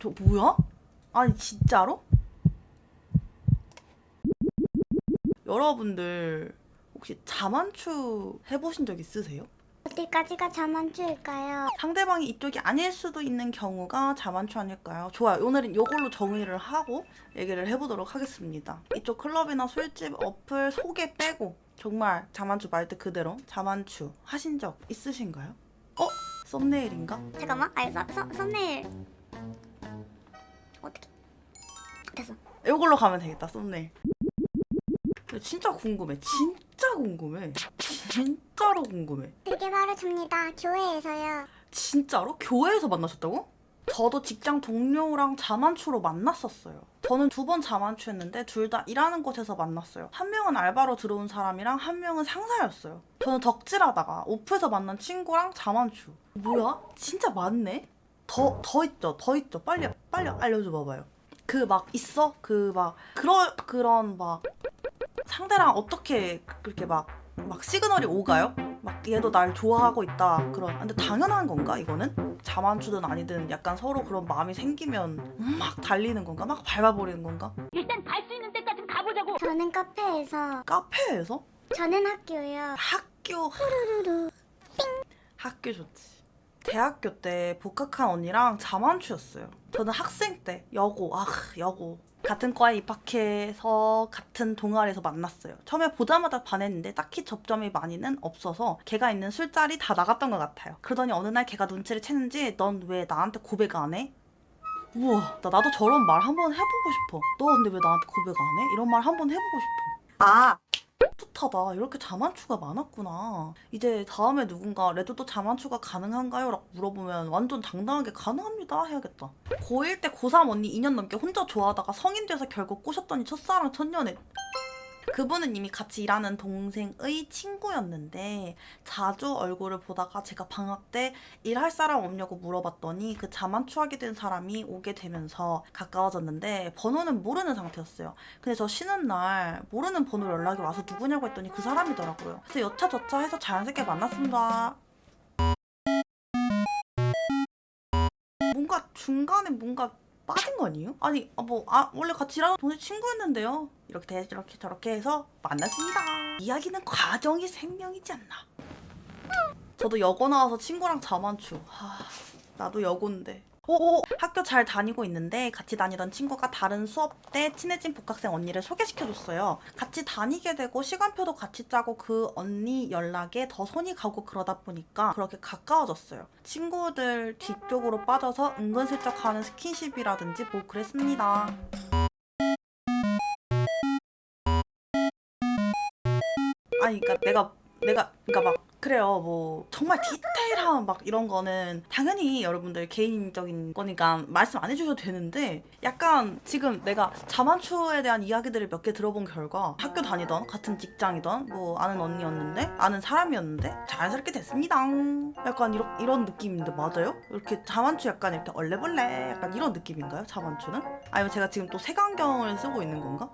저 뭐야? 아니 진짜로? 여러분들 혹시 자만추 해보신 적 있으세요? 어디까지가 자만추일까요? 상대방이 이쪽이 아닐 수도 있는 경우가 자만추 아닐까요? 좋아요. 오늘은 이걸로 정의를 하고 얘기를 해보도록 하겠습니다. 이쪽 클럽이나 술집 어플 소개 빼고 정말 자만추 말때 그대로 자만추 하신 적 있으신가요? 어? 썸네일인가? 잠깐만, 아니 썸, 썸, 썸네일 어떻게 됐어? 이걸로 가면 되겠다 썸네일 근데 진짜 궁금해 진짜 궁금해 진짜로 궁금해 되게 말해줍니다. 교회에서요. 진짜로? 교회에서 만나셨다고? 저도 직장 동료랑 자만추로 만났었어요. 저는 두 번 자만추했는데 둘 다 일하는 곳에서 만났어요. 한 명은 알바로 들어온 사람이랑 한 명은 상사였어요. 저는 덕질하다가 오프에서 만난 친구랑 자만추. 뭐야? 진짜 많네? 더, 더 있죠? 더 있죠? 빨리, 빨리 알려줘 봐봐요. 그 막 있어? 그 막, 그런, 그런 막, 상대랑 어떻게 그렇게 막, 막 시그널이 오가요? 막 얘도 날 좋아하고 있다 그런 근데 당연한 건가 이거는 자만추든 아니든 약간 서로 그런 마음이 생기면 막 달리는 건가 막 밟아버리는 건가 일단 갈 수 있는 데까지 가보자고. 저는 카페에서, 카페에서 저는 학교요. 학교 후루루루. 학교 좋지 대학교 때 복학한 언니랑 자만추였어요 저는 학생 때 여고 아 여고 같은 과에 입학해서 같은 동아리에서 만났어요. 처음에 보자마자 반했는데 딱히 접점이 많이는 없어서 걔가 있는 술자리 다 나갔던 것 같아요. 그러더니 어느 날 걔가 눈치를 채는지 넌 왜 나한테 고백 안 해? 우와 나 나도 저런 말 한번 해보고 싶어. 너 근데 왜 나한테 고백 안 해? 이런 말 한번 해보고 싶어. 아 풋풋하다. 이렇게 자만추가 많았구나. 이제 다음에 누군가 레드도 자만추가 가능한가요? 라고 물어보면 완전 당당하게 가능합니다. 해야겠다. 고1 때 고3 언니 2년 넘게 혼자 좋아하다가 성인 돼서 결국 꼬셨더니 첫사랑 첫년에 그분은 이미 같이 일하는 동생의 친구였는데 자주 얼굴을 보다가 제가 방학 때 일할 사람 없냐고 물어봤더니 그 자만추하게 된 사람이 오게 되면서 가까워졌는데 번호는 모르는 상태였어요. 근데 저 쉬는 날 모르는 번호로 연락이 와서 누구냐고 했더니 그 사람이더라고요. 그래서 여차저차 해서 자연스럽게 만났습니다. 뭔가 중간에 뭔가 빠진 거 아니에요? 아니 아, 뭐 아, 원래 같이 일하는 동생 친구였는데요. 이렇게 돼, 이렇게 저렇게 해서 만났습니다. 이야기는 과정이 생명이지 않나. 저도 여고 나와서 친구랑 자만추. 하, 나도 여고인데. 오, 학교 잘 다니고 있는데 같이 다니던 친구가 다른 수업 때 친해진 복학생 언니를 소개시켜줬어요. 같이 다니게 되고 시간표도 같이 짜고 그 언니 연락에 더 손이 가고 그러다 보니까 그렇게 가까워졌어요. 친구들 뒤쪽으로 빠져서 은근슬쩍 하는 스킨십이라든지 뭐 그랬습니다. 아니 그러니까 내가 내가 그러니까 막 그래요 뭐 정말 디테일한 막 이런 거는 당연히 여러분들 개인적인 거니까 말씀 안 해주셔도 되는데 약간 지금 내가 자만추에 대한 이야기들을 몇 개 들어본 결과 학교 다니던 같은 직장이던 뭐 아는 언니였는데 아는 사람이었는데 자연스럽게 됐습니다 약간 이런 이런 느낌인데 맞아요? 이렇게 자만추 약간 이렇게 얼레벌레 약간 이런 느낌인가요 자만추는? 아니면 제가 지금 또 색안경을 쓰고 있는 건가?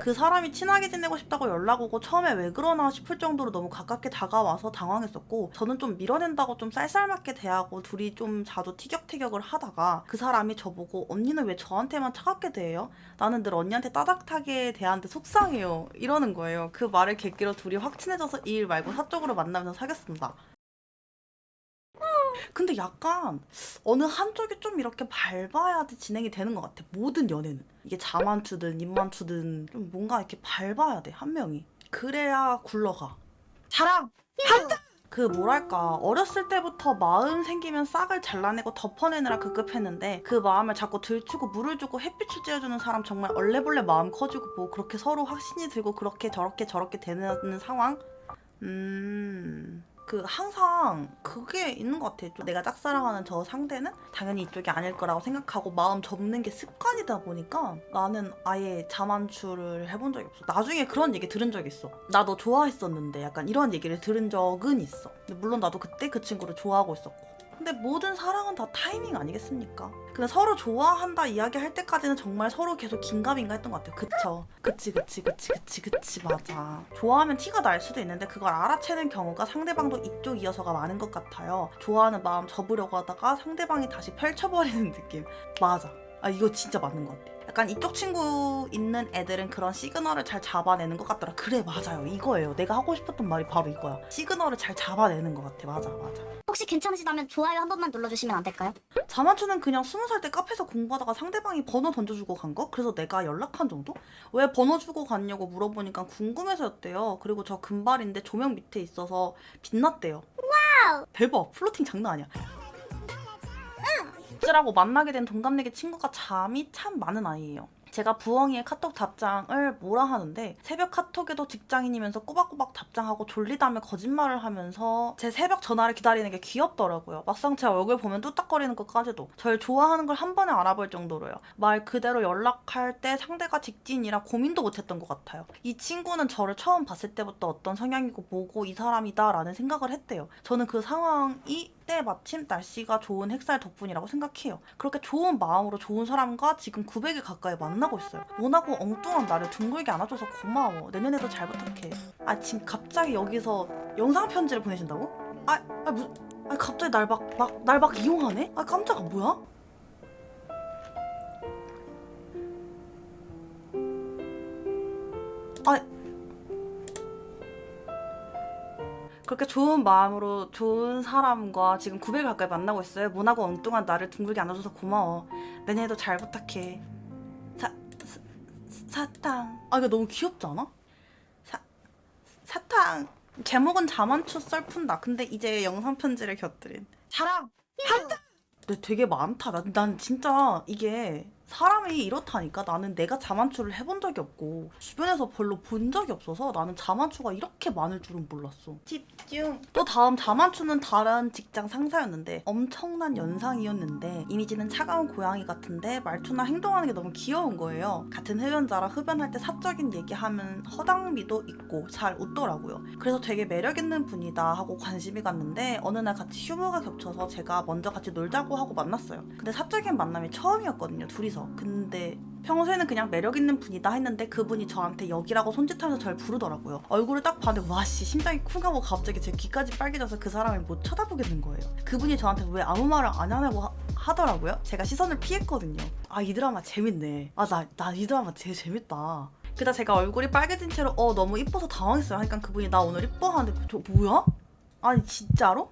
그 사람이 친하게 지내고 싶다고 연락 오고 처음에 왜 그러나 싶을 정도로 너무 가깝게 다가와서 당황했었고 저는 좀 밀어낸다고 좀 쌀쌀맞게 대하고 둘이 좀 자주 티격태격을 하다가 그 사람이 저보고 언니는 왜 저한테만 차갑게 대해요? 나는 늘 언니한테 따뜻하게 대하는데 속상해요. 이러는 거예요. 그 말을 계기로 둘이 확 친해져서 이 일 말고 사적으로 만나면서 사귀었습니다 근데 약간 어느 한쪽이 좀 이렇게 밟아야지 진행이 되는 것 같아. 모든 연애는. 이게 자만추든 입만추든 좀 뭔가 이렇게 밟아야 돼, 한 명이. 그래야 굴러가. 사랑! 한다! 그 뭐랄까 어렸을 때부터 마음 생기면 싹을 잘라내고 덮어내느라 급급했는데 그 마음을 자꾸 들추고 물을 주고 햇빛을 쬐어주는 사람 정말 얼레벌레 마음 커지고 뭐 그렇게 서로 확신이 들고 그렇게 저렇게 저렇게 되는 상황 음... 그 항상 그게 있는 것 같아. 좀 내가 짝사랑하는 저 상대는 당연히 이쪽이 아닐 거라고 생각하고 마음 접는 게 습관이다 보니까 나는 아예 자만추를 해본 적이 없어. 나중에 그런 얘기 들은 적 있어. 나 너 좋아했었는데 약간 이런 얘기를 들은 적은 있어. 물론 나도 그때 그 친구를 좋아하고 있었고. 근데 모든 사랑은 다 타이밍 아니겠습니까? 근데 서로 좋아한다 이야기할 때까지는 정말 서로 계속 긴가민가 했던 것 같아요. 그쵸? 그치 그치 그치 그치 그치 맞아. 좋아하면 티가 날 수도 있는데 그걸 알아채는 경우가 상대방도 이쪽이어서가 많은 것 같아요. 좋아하는 마음 접으려고 하다가 상대방이 다시 펼쳐버리는 느낌. 맞아. 아 이거 진짜 맞는 것 같아. 약간 이쪽 친구 있는 애들은 그런 시그널을 잘 잡아내는 것 같더라. 그래 맞아요. 이거예요. 내가 하고 싶었던 말이 바로 이거야. 시그널을 잘 잡아내는 것 같아. 맞아 맞아. 혹시 괜찮으시다면 좋아요 한 번만 눌러주시면 안 될까요? 자만추는 그냥 스무 살 때 카페에서 공부하다가 상대방이 번호 던져주고 간 거? 그래서 내가 연락한 정도? 왜 번호 주고 갔냐고 물어보니까 궁금해서였대요. 그리고 저 금발인데 조명 밑에 있어서 빛났대요. 와우! 대박! 플로팅 장난 아니야. 찌라고 만나게 된 동갑내기 친구가 잠이 참 많은 아이예요. 제가 부엉이의 카톡 답장을 뭐라 하는데 새벽 카톡에도 직장인이면서 꼬박꼬박 답장하고 졸리다며 거짓말을 하면서 제 새벽 전화를 기다리는 게 귀엽더라고요. 막상 제 얼굴 보면 뚝딱거리는 것까지도 절 좋아하는 걸 한 번에 알아볼 정도로요. 말 그대로 연락할 때 상대가 직진이라 고민도 못했던 것 같아요. 이 친구는 저를 처음 봤을 때부터 어떤 성향이고 뭐고 이 사람이다라는 생각을 했대요. 저는 그 상황이 때 마침 날씨가 좋은 햇살 덕분이라고 생각해요. 그렇게 좋은 마음으로 좋은 사람과 지금 900일 가까이 만나고 있어요. 모나고 엉뚱한 나를 둥글게 안아줘서 고마워. 내년에도 잘 부탁해. 아 지금 갑자기 여기서 영상 편지를 보내신다고? 아, 아 무, 아 갑자기 날 막 막 날 막 이용하네? 아 깜짝아 뭐야? 그렇게 좋은 마음으로 좋은 사람과 지금 900일 가까이 만나고 있어요. 모나고 엉뚱한 나를 둥글게 안아줘서 고마워. 내년에도 잘 부탁해. 사, 사 사탕. 아 이거 너무 귀엽지 않아? 사 사탕. 제목은 자만추 썰푼다. 근데 이제 영상 편지를 곁들인 사랑. 한다. 근데 되게 많다. 난, 난 진짜 이게 사람이 이렇다니까? 나는 내가 자만추를 해본 적이 없고 주변에서 별로 본 적이 없어서 나는 자만추가 이렇게 많을 줄은 몰랐어. 집중. 또 다음 자만추는 다른 직장 상사였는데 엄청난 연상이었는데 이미지는 차가운 고양이 같은데 말투나 행동하는 게 너무 귀여운 거예요. 같은 흡연자라 흡연할 때 사적인 얘기하면 허당미도 있고 잘 웃더라고요. 그래서 되게 매력 있는 분이다 하고 관심이 갔는데 어느 날 같이 휴무가 겹쳐서 제가 먼저 같이 놀자고 하고 만났어요. 근데 사적인 만남이 처음이었거든요 둘이서 근데 평소에는 그냥 매력 있는 분이다 했는데 그분이 저한테 여기라고 손짓하면서 절 부르더라고요. 얼굴을 딱 봤는데 와씨 심장이 쿵 하고 갑자기 제 귀까지 빨개져서 그 사람을 못 쳐다보겠는 거예요. 그분이 저한테 왜 아무 말을 안 하냐고 하, 하더라고요. 제가 시선을 피했거든요. 아 이 드라마 재밌네. 아 나 나 이 드라마 되게 재밌다. 그다 제가 얼굴이 빨개진 채로 어 너무 이뻐서 당황했어요. 하니까 그분이 나 오늘 이뻐 하는데 저 뭐야? 아니 진짜로?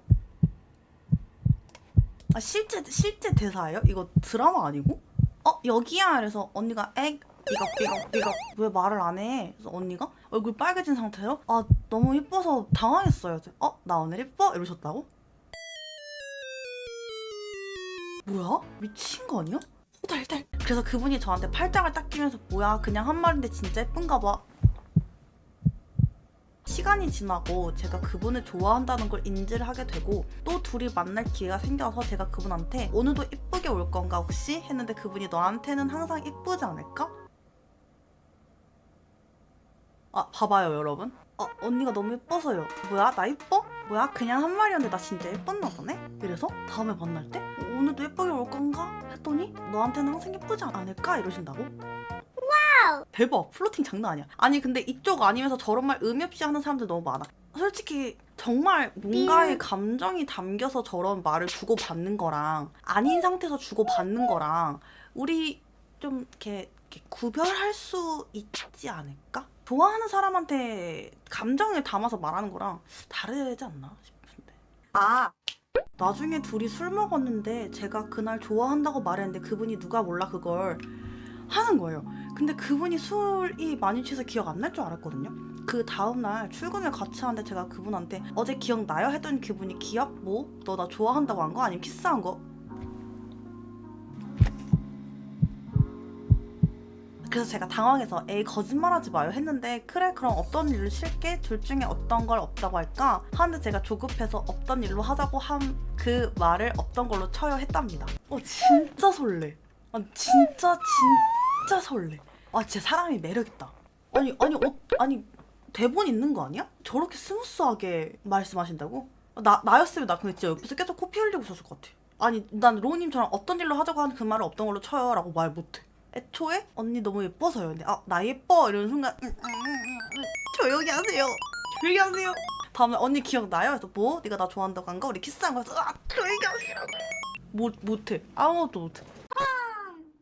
아 실제 실제 대사예요? 이거 드라마 아니고? 어 여기야 그래서 언니가 액 이거 이거 이거 왜 말을 안 해? 그래서 언니가 얼굴 빨개진 상태로 아 너무 이뻐서 당황했어요. 그래서, 어나 오늘 이뻐 이러셨다고? 뭐야 미친 거 아니야? 호달달. 그래서 그분이 저한테 팔짱을 딱 끼면서 뭐야 그냥 한 말인데 진짜 예쁜가 봐. 시간이 지나고 제가 그분을 좋아한다는 걸 인지를 하게 되고 또 둘이 만날 기회가 생겨서 제가 그분한테 오늘도 이쁘게 올 건가 혹시? 했는데 그분이 너한테는 항상 이쁘지 않을까? 아 봐봐요 여러분 어 언니가 너무 예뻐서요 뭐야 나 예뻐? 뭐야 그냥 한 말이었는데 나 진짜 예뻤나 보네? 이래서 다음에 만날 때 어, 오늘도 예쁘게 올 건가? 했더니 너한테는 항상 예쁘지 않을까? 이러신다고? 대박. 플로팅 장난 아니야. 아니 근데 이쪽 아니면서 저런 말 의미 없이 하는 사람들 너무 많아. 솔직히 정말 뭔가의 감정이 담겨서 저런 말을 주고받는 거랑 아닌 상태에서 주고받는 거랑 우리 좀 이렇게, 이렇게 구별할 수 있지 않을까? 좋아하는 사람한테 감정을 담아서 말하는 거랑 다르지 않나 싶은데. 아. 나중에 둘이 술 먹었는데 제가 그날 좋아한다고 말했는데 그분이 누가 몰라 그걸 하는 거예요. 근데 그분이 술이 많이 취해서 기억 안 날 줄 알았거든요. 그 다음날 출근을 같이 하는데 제가 그분한테 어제 기억나요? 했더니 그분이 기억? 뭐? 너 나 좋아한다고 한 거? 아니면 키스한 거? 그래서 제가 당황해서 에이 거짓말하지 마요 했는데 그래 그럼 어떤 일을 쉴게 둘 중에 어떤 걸 없다고 할까 하는데 제가 조급해서 없던 일로 하자고 한 그 말을 없던 걸로 쳐요 했답니다 어 진짜 설레 아 진짜 진짜 설레 아 진짜 사람이 매력 있다 아니 아니 어, 아니 대본 있는 거 아니야? 저렇게 스무스하게 말씀하신다고? 나 나였으면 나 그냥 진짜 옆에서 계속 코피 흘리고 있었을 것 같아. 아니 난 로우님처럼 어떤 일로 하자고 하는 그 말을 없던 걸로 쳐요라고 말 못해. 애초에 언니 너무 예뻐서요. 근데 아 나 예뻐 이러는 순간 음, 음, 음, 음. 조용히 하세요. 조용히 하세요. 다음에 언니 기억나요? 그래서 뭐? 네가 나 좋아한다고 한 거? 우리 키스한 거에서 아 조용히 하시라고. 못 못해 아무것도 못해.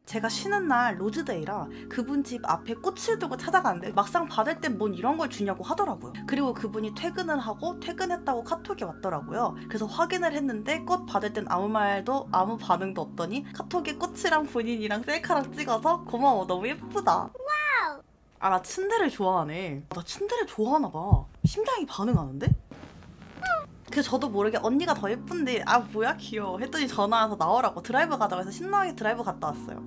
제가 쉬는 날 로즈데이라 그분 집 앞에 꽃을 두고 찾아가는데 막상 받을 땐뭔 이런 걸 주냐고 하더라고요. 그리고 그분이 퇴근을 하고 퇴근했다고 카톡이 왔더라고요. 그래서 확인을 했는데 꽃 받을 땐 아무 말도 아무 반응도 없더니 카톡에 꽃이랑 본인이랑 셀카랑 찍어서 고마워 너무 예쁘다. 아 나 츤데레 좋아하네. 나 츤데레 좋아하나 봐. 심장이 반응하는데? 그래서 저도 모르게 언니가 더 예쁜데 아 뭐야 귀여워 했더니 전화 와서 나오라고 드라이브 가자고 해서 신나게 드라이브 갔다 왔어요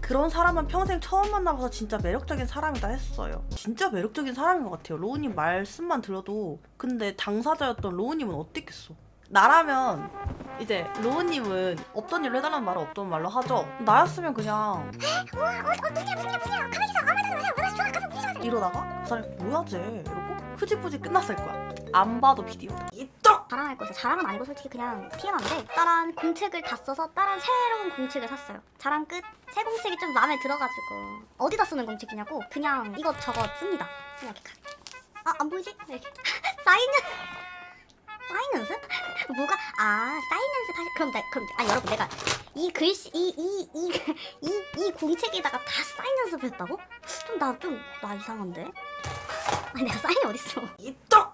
그런 사람은 평생 처음 만나봐서 진짜 매력적인 사람이다 했어요. 진짜 매력적인 사람인 것 같아요 로우님 말씀만 들어도. 근데 당사자였던 로우님은 어땠겠어? 나라면 이제 로우님은 없던 일로 해달라는 말은 없던 말로 하죠. 나였으면 그냥 이러다가? 그 사람이 뭐야 쟤? 이러고 흐지부지 끝났을 거야 안 봐도 비디오 이떡 자랑할 거 있어. 자랑은 아니고 솔직히 그냥 TM인데 따란 공책을 다 써서 따란 새로운 공책을 샀어요. 자랑 끝. 새 공책이 좀 마음에 들어가지고 어디다 쓰는 공책이냐고 그냥 이것 저것 씁니다. 그냥 이렇게 가. 아안 보이지? 이렇게 사인 사인 연습? 뭐가 아 사인 연습 하시 그럼 나 그럼 아 여러분 내가 이 글씨 이 이 이 이 이 공책에다가 다 사인 연습했다고? 좀 나 좀 나 이상한데? 아니 내가 사인이 어딨어? 이떡